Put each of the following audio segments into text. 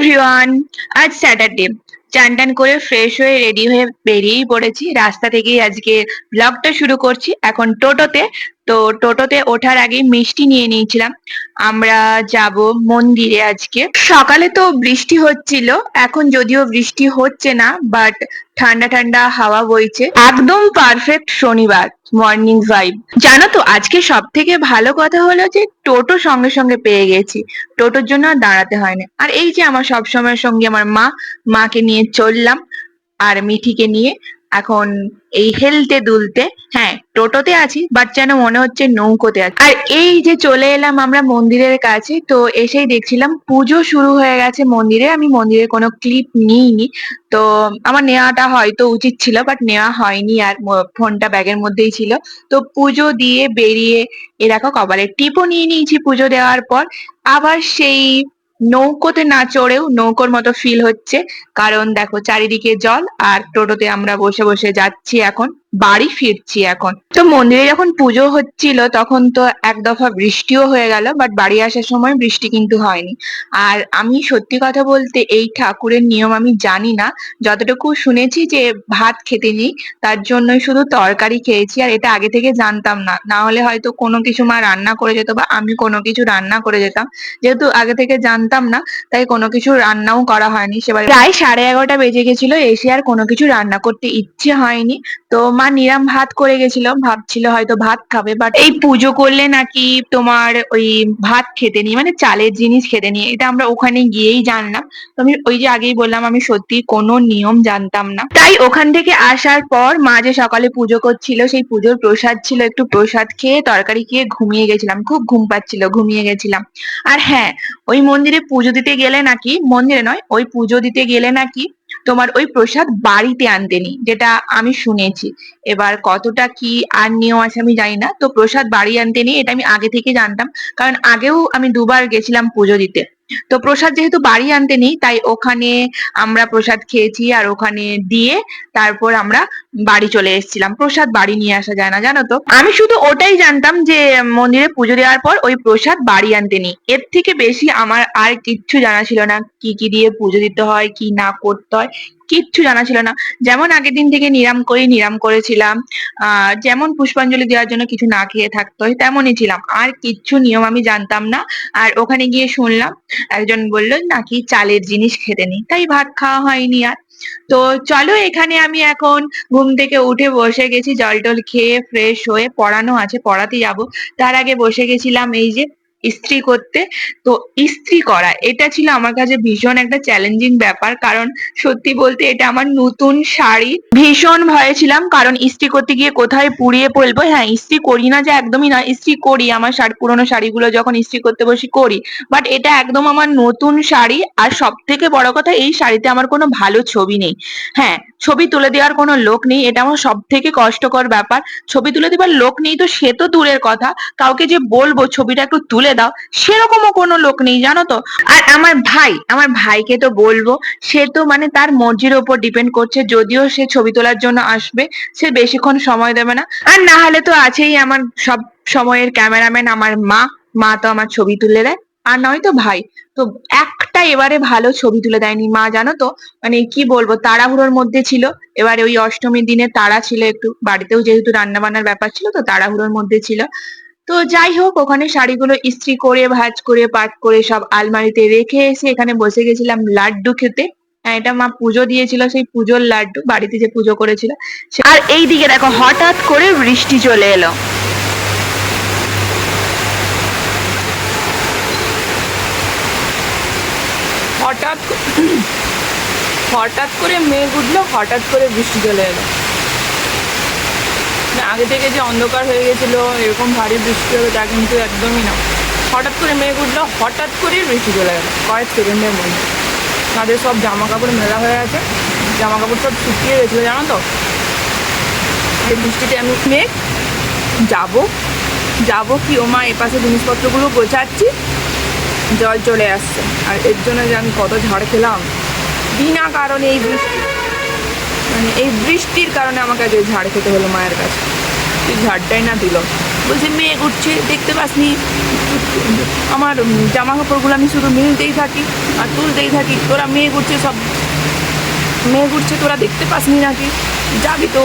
Everyone আজ Saturday চান টান করে ফ্রেশ হয়ে রেডি হয়ে বেরিয়েই পড়েছি। রাস্তা থেকেই আজকে ব্লগটা শুরু করছি। এখন টোটোতে তো টোটোতে ওঠার আগেই মিষ্টি নিয়ে নিয়েছিলাম। আমরা যাব মন্দিরে আজকে। সকালে তো বৃষ্টি হচ্ছিল, এখন যদিও বৃষ্টি হচ্ছে না বাট ঠান্ডা ঠান্ডা হাওয়া বইছে। একদম পারফেক্ট শনিবার মর্নিং ভাইব জানো তো, আজকে সব থেকে ভালো কথা হলো যে টোটো সঙ্গে সঙ্গে পেয়ে গেছি। টোটোর জন্য আর দাঁড়াতে হয় না আর এই যে আমার সবসময়ের সঙ্গে আমার মা, মাকে নিয়ে চললাম, আর মিঠিকে নিয়ে। এখন এই হেলতে দুলতে হ্যাঁ টোটোতে আছি বাট যেন মনে হচ্ছে নৌকোতে আছি। আর এই যে চলে এলাম আমরা মন্দিরের কাছে, তো এসেই দেখছিলাম পুজো শুরু হয়ে গেছে মন্দিরে, আমি মন্দিরে কোনো ক্লিপ নিইনি। তো আমার নেওয়াটা হয়তো উচিত ছিল বাট নেওয়া হয়নি, আর ফোনটা ব্যাগের মধ্যেই ছিল। তো পুজো দিয়ে বেরিয়ে, এ দেখো কপালের টিপও নিয়ে নিয়েছি পুজো দেওয়ার পর। আবার সেই নৌকোতে না চড়েও নৌকোর মতো ফিল হচ্ছে। কারণ দেখো, চারিদিকে জল আর টোটোতে আমরা বসে বসে যাচ্ছি এখন, বাড়ি ফিরছি এখন। তো মন্দিরে যখন পুজো হচ্ছিল, তখন তো এক দফা বৃষ্টিও হয়ে গেল বাট বাড়ি আসার সময় বৃষ্টি কিন্তু হয়নি। আর আমি সত্যি কথা বলতে এই ঠাকুরের নিয়ম আমি জানি না। যতটুকু শুনেছি যে ভাত খেতে নেই, তার জন্যই শুধু তরকারি খেয়েছি, আর এটা আগে থেকে জানতাম না। না হলে হয়তো কোনো কিছু মা রান্না করে যেত বা আমি কোনো কিছু রান্না করে যেতাম। যেহেতু আগে থেকে জানতাম না, তাই কোনো কিছু রান্নাও করা হয়নি। সেবার প্রায় সাড়ে এগারোটা বেজে গেছিল, এসে আর কোনো কিছু রান্না করতে ইচ্ছে হয়নি। তো মা নিরাম ভাত করে গেছিল, ভাবছিল হয়তো ভাত খাবে বাট এই পুজো করলে নাকি তোমার ওই ভাত খেতে নেই মানে চালের জিনিস খেতে নেই, এটা আমরা ওখানে গিয়েই জানলাম। তো আমি ওই যে আগেই বললাম, আমি সত্যি কোনো নিয়ম জানতাম না। তাই ওখান থেকে আসার পর মা যে সকালে পুজো করছিল, সেই পুজোর প্রসাদ ছিল একটু প্রসাদ খেয়ে তরকারি খেয়ে ঘুমিয়ে গেছিলাম, খুব ঘুম পাচ্ছিল, ঘুমিয়ে গেছিলাম। আর হ্যাঁ ওই মন্দিরে পুজো দিতে গেলে নাকি, মন্দিরে নয়, ওই পুজো দিতে গেলে নাকি তোমার ওই প্রসাদ বাড়িতে আনতেনি যেটা আমি শুনেছি। এবার কতটা কি আর নিয়ম আছে আমি জানি না, তো প্রসাদ বাড়ি আনতে নেই, এটা আমি আগে থেকে জানতাম। কারণ আগেও আমি দুবার গেছিলাম পুজো দিতে। তো প্রসাদ যেহেতু বাড়ি আনতে নেই, তাই ওখানে আমরা প্রসাদ খেয়েছি আর ওখানে দিয়ে তারপর আমরা বাড়ি চলে এসেছিলাম। প্রসাদ বাড়ি নিয়ে আসা যায় না, জানো তো? আমি শুধু ওটাই জানতাম যে মন্দিরে পুজো দেওয়ার পর ওই প্রসাদ বাড়ি আনতে নেই। এর থেকে বেশি আমার আর কিচ্ছু জানা ছিল না কি কি দিয়ে পুজো দিতে হয়, কি না করতে হয় কিচ্ছু জানা ছিল না। যেমন আগের দিন থেকে নিরাম করি নিরাম করেছিলাম। আহ, যেমন পুষ্পাঞ্জলি দেওয়ার জন্য কিছু না খেয়ে থাকতে, তেমনই ছিলাম। আর কিচ্ছু নিয়ম আমি জানতাম না। আর ওখানে গিয়ে শুনলাম, একজন বলল, নাকি চালের জিনিস খেতে নেই? তাই ভাত খাওয়া হয়নি আর। তো চলো এখানে আমি এখন ঘুম থেকে উঠে বসে গেছি, জল টল খেয়ে ফ্রেশ হয়ে, পড়ানো আছে, পড়াতে যাব। তার আগে বসে গেছিলাম এই যে ইস্ত্রি করতে। তো ইস্ত্রি করা, এটা ছিল আমার কাছে ভীষণ একটা চ্যালেঞ্জিং ব্যাপার, কারণ সত্যি বলতে এটা আমার নতুন শাড়ি। ভীষণ ভয়ে ছিলাম, কারণ ইস্ত্রি করতে গিয়ে কোথায় পুড়িয়ে পড়ব? হ্যাঁ ইস্ত্রি করি না যে একদমই না, ইস্ত্রি করি, আমার শাড়ি, পুরোনো শাড়িগুলো যখন ইস্ত্রি করতে বসি করি। বাট এটা একদম আমার নতুন শাড়ি, আর সব থেকে বড় কথা, এই শাড়িতে আমার কোনো ভালো ছবি নেই। হ্যাঁ ছবি তুলে দেওয়ার কোনো লোক নেই, এটা আমার সব থেকে কষ্টকর ব্যাপার। ছবি তুলে দেওয়ার লোক নেই তো সে তো দূরের কথা। কাউকে যে বলব, ছবিটা একটু তুলে দাও, সেরকমও কোনো লোক নেই, জানো তো? আর আমার ভাই, আমার ভাইকে তো বলব, সে তো মানে তার মর্জির ওপর ডিপেন্ড করছে, যদিও সে ছবি তোলার জন্য আসবে, সে বেশিক্ষণ সময় দেবে না। আর না হলে তো আছেই আমার সব সময়ের ক্যামেরাম্যান, আমার মা মা তো আমার ছবি তুলে দেয়, আর নয় তো ভাই, তো একটা এবারে ভালো ছবি তুলে দেয়নি মা, জানো তো? মানে কি বলব, তাড়াহুড়োর মধ্যে ছিল, এবারে ওই অষ্টমীর দিনে তাড়া ছিল একটু, বাড়িতেও যেহেতু রান্না বান্নার ব্যাপার ছিল, তো তাড়াহুড়োর মধ্যে ছিল। তো যাই হোক ওখানে শাড়িগুলো ইস্ত্রি করে ভাঁজ করে পাট করে সব আলমারিতে রেখে এসে এখানে বসে গেছিলাম লাড্ডু খেতে। হ্যাঁ, এটা মা পুজো দিয়েছিল সেই পুজোর লাড্ডু বাড়িতে যে পুজো করেছিল। আর এই দিকে দেখো হঠাৎ করে বৃষ্টি চলে এলো। হঠাৎ হঠাৎ করে মেঘ উঠল হঠাৎ করে বৃষ্টি চলে এলো। আগে থেকে যে অন্ধকার হয়ে গেছিল, এরকম ভারী বৃষ্টি হবে, তা কিন্তু একদমই না। হঠাৎ করে মেঘ উঠল, হঠাৎ করেই বৃষ্টি চলে গেল, কয়েক সেকেন্ডের মধ্যে। তাদের সব জামা কাপড় মেলা হয়ে আছে জামা কাপড় সব শুকিয়ে গেছিল, জানো তো? এই বৃষ্টিতে আমি মেঘ, যাব যাব কি ও মা এপাশে জিনিসপত্রগুলো গোছাচ্ছি, জল চলে আসছে। আর এর জন্য যে আমি কত ঝাড় খেলাম, বিনা কারণে এই বৃষ্টি। মানে এই বৃষ্টির কারণে আমাকে আজ ঝাড় খেতে হলো মায়ের কাছে। তুই ঝাড়টাই না দিল। বলছে, মেয়ে উঠছে, দেখতে পাসনি? আমার জামা কাপড়গুলো আমি শুধু মিলতেই থাকি, আর তুলতেই থাকি। তোরা মেয়ে ঘুরছে সব, মেয়ে ঘুরছে তোরা দেখতে পাসনি নাকি? যাবি তো,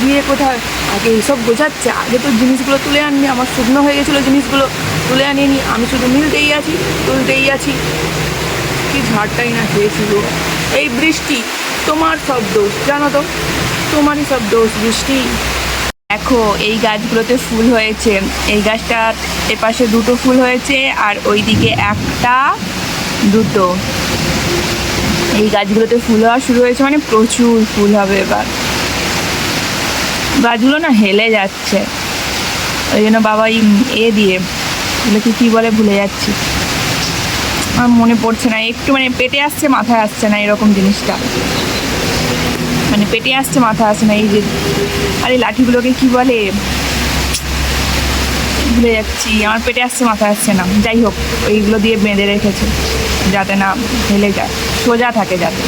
গিয়ে কোথায়? আগে এইসব বোঝাচ্ছে আগে তো জিনিসগুলো তুলে আননি আমার শুকনো হয়ে গেছিল জিনিসগুলো তুলে আনিনি। আমি শুধু মিলতেই আছি, তুলতেই আছি। কি ঝাড়টাই না খেয়েছি গো। এই বৃষ্টি তোমার সব দোষ, জানো তো? তোমারই সব দোষ, বৃষ্টি। দেখো, এই গাছগুলোতে ফুল হয়েছে। এই গাছটার এপাশে দুটো ফুল হয়েছে আর ওইদিকে একটা, দুটো। এই গাছগুলোতে ফুল হওয়া শুরু হয়েছে মানে প্রচুর ফুল হবে এবার। গাছগুলো না হেলে যাচ্ছে। ওই জন্য বাবা এ দিয়ে, এগুলোকে কী বলে ভুলে যাচ্ছি। আমার মনে পড়ছে না, একটু মানে পেটে আসছে, মাথায় আসছে না এরকম জিনিসটা। পেটে আসছে, মাথা আসছে না, এই যে, আর এই লাঠিগুলোকে কি বলে? ভুলে যাচ্ছি, আমার পেটে আসছে, মাথা আসছে না। যাই হোক ওইগুলো দিয়ে বেঁধে রেখেছে, যাতে না হেলে যায়, সোজা থাকে যাতে।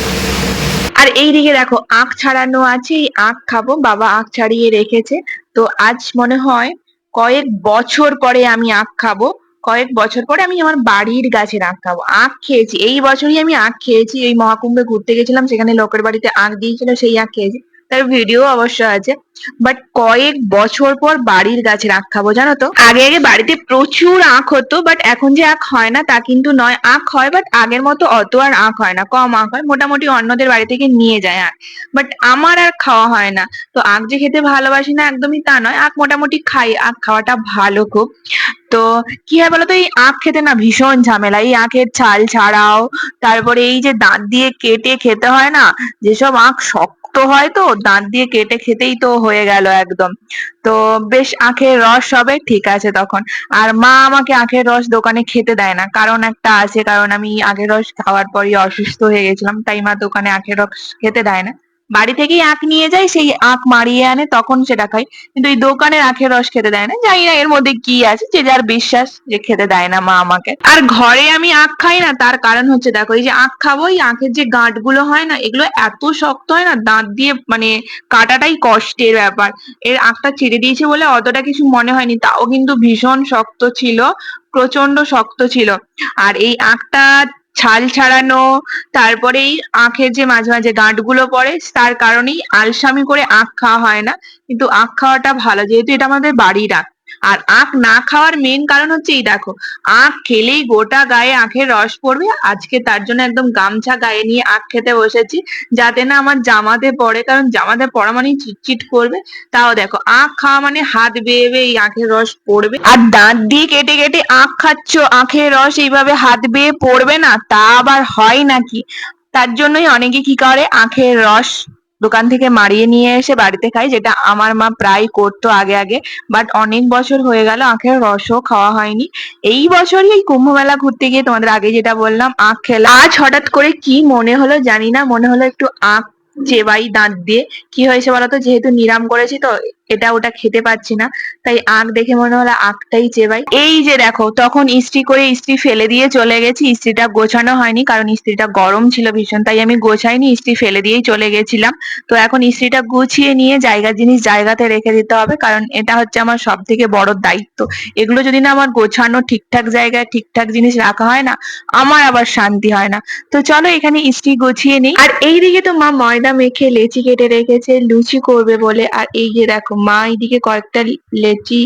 আর এইদিকে দেখো, আখ ছাড়ানো আছে, এই আখ খাব, বাবা আখ ছাড়িয়ে রেখেছে। তো আজ মনে হয় কয়েক বছর পরে আমি আখ খাব। কয়েক বছর পরে আমি আমার বাড়ির গাছের আখ খাব, আখ খেয়েছি। এই বছরই আমি আখ খেয়েছি, এই মহাকুম্ভে ঘুরতে গেছিলাম, সেখানে লোকের বাড়িতে আখ দিয়েছিল, সেই আখ খেয়েছি। তার ভিডিও অবশ্য আছে। বাট কয়েক বছর পর বাড়ির গাছের আখ খাব, জানো তো? আগে আগে বাড়িতে প্রচুর আখ হতো বাট এখন যে আখ হয় না তা কিন্তু নয়। আখ হয় বাট আগের মতো অত আর আখ হয় না, কম আখ হয়। মোটামুটি অন্যদের বাড়ি থেকে নিয়ে যায় আখ। বাট আমার আর খাওয়া হয় না। তো আখ যে খেতে ভালোবাসি না একদমই তা নয়। আখ মোটামুটি খাই। আখ খাওয়াটা ভালো খুব। তো কি হয় বলতো এই আখ খেতে না ভীষণ ঝামেলা। এই আখের ছাল ছাড়াও, তারপরে এই যে দাঁত দিয়ে কেটে খেতে হয় না, যেসব আখ শক্ত হয় তো, দাঁত দিয়ে কেটে খেতেই তো হয়ে গেল একদম। তো বেশ আখের রস হবে, ঠিক আছে তখন। আর মা আমাকে আখের রস দোকানে খেতে দেয় না। কারণ একটা আছে, কারণ আমি আখের রস খাওয়ার পরই অসুস্থ হয়ে গেছিলাম, তাই মা দোকানে আখের রস খেতে দেয় না। বাড়ি থেকেই আখ নিয়ে যাই সেই আখ মারিয়ে আনে, তখন সেটা খাই কিন্তু এই দোকানের আখের রস খেতে দেয় না। জানি না এর মধ্যে কি আছে, যে যার বিশ্বাস যে খেতে দেয় না মা আমাকে। আর ঘরে আমি আখ খাই না, তার কারণ হচ্ছে দেখো, এই যে আখ খাব, এই আখের যে গাঁটগুলো হয় না, এগুলো এত শক্ত হয় না, দাঁত দিয়ে মানে কাটাটাই কষ্টের ব্যাপার। এর আখটা ছেড়ে দিয়েছে বলে অতটা কিছু মনে হয়নি, তাও কিন্তু ভীষণ শক্ত ছিল প্রচণ্ড শক্ত ছিল। আর এই আখটা ছাল ছাড়ানো তারপরে এই আখের যে মাঝে মাঝে গাঁটগুলো পড়ে, তার কারণেই আলসামি করে আখ খাওয়া হয় না। কিন্তু আখ খাওয়াটা ভালো, যেহেতু এটা আমাদের বাড়ির আখ। আর আখ না খাওয়ার মেন কারণ হচ্ছে এই দেখো, আখ খেলেই গোটা গায়ে আখের রস পড়বে। আজকে তার জন্য একদম গামছা গায়ে নিয়ে আখ খেতে বসেছি, যাতে না আমার জামাতে পড়ে, কারণ জামাতে পড়া মানেই চিটচিট করবে। তাও দেখো, আখ খাওয়া মানে হাত বেয়ে বেয়ে আখের রস পড়বে। আর দাঁত দিয়ে কেটে কেটে আখ খাচ্ছ, আখের রস এইভাবে হাত বেয়ে পড়বে না, তা আবার হয় নাকি? তার জন্যই অনেকে কি করে, আখের রস দোকান থেকে মারিয়ে নিয়ে এসে বাড়িতে খাই, যেটা আমার মা প্রায় করতো আগে আগে বাট অনেক বছর হয়ে গেল, আখের রসও খাওয়া হয়নি। এই বছরই এই কুম্ভ মেলা ঘুরতে গিয়ে তোমাদের আগে যেটা বললাম, আখ খেলা আজ হঠাৎ করে কি মনে হলো জানি না, মনে হলো একটু আখ চেবাই দাঁত দিয়ে। কি হয়েছে বলতো? যেহেতু নিরাম করেছি তো এটা ওটা খেতে পাচ্ছি না। তাই আখ দেখে মনে হলো আখটাই চেবাই। এই যে দেখো, তখন ইস্ত্রি করে ইস্ত্রি ফেলে দিয়ে চলে গেছি। ইস্ত্রিটা গোছানো হয়নি, কারণ ইস্ত্রিটা গরম ছিল ভীষণ, তাই আমি গোছাইনি, ইস্ত্রি ফেলে দিয়েই চলে গেছিলাম। তো এখন ইস্ত্রিটা গুছিয়ে নিয়ে জায়গা জিনিস জায়গাতে রেখে দিতে হবে, কারণ এটা হচ্ছে আমার সব থেকে বড় দায়িত্ব। এগুলো যদি না আমার গোছানো ঠিকঠাক জায়গায় ঠিকঠাক জিনিস রাখা হয় না, আমার আবার শান্তি হয় না। তো চলো এখানে ইস্ত্রি গুছিয়ে নিই। আর এইদিকে তো মা ময়দা মেখে লেচি কেটে রেখেছে, লুচি করবে বলে। আর এই যে দেখো মা এইদিকে কয়েকটা লেচি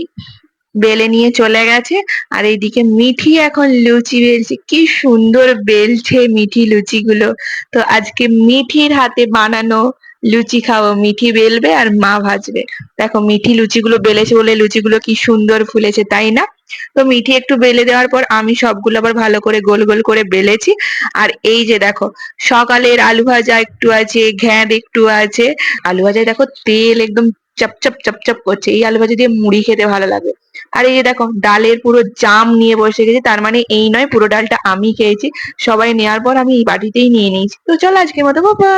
বেলে নিয়ে চলে গেছে, আর এইদিকে মিঠি এখন লুচি বেলছে। কি সুন্দর বেলছে মিঠি লুচিগুলো। তো আজকে মিঠির হাতে বানানো লুচি খাব। মিঠি বেলবে আর মা ভাজবে। দেখো, মিঠি লুচিগুলো বেলেছে বলে লুচিগুলো কি সুন্দর ফুলেছে, তাই না? তো মিঠি একটু বেলে দেওয়ার পর আমি সবগুলো আবার ভালো করে গোল গোল করে বেলেছি। আর এই যে দেখো, সকালের আলু ভাজা একটু আছে ঘ্যাঁদ একটু আছে। আলু ভাজায় দেখো তেল একদম চপচপ চপ করছে। এই আলু ভাজা দিয়ে মুড়ি খেতে ভালো লাগে। আর এই যে দেখো, ডালের পুরো জাম নিয়ে বসে গেছি, তার মানে এই নয়, পুরো ডালটা আমি খেয়েছি। সবাই নেওয়ার পর আমি এই বাটিতেই নিয়ে নিয়েছি। তো চলো আজকের মতো বাবা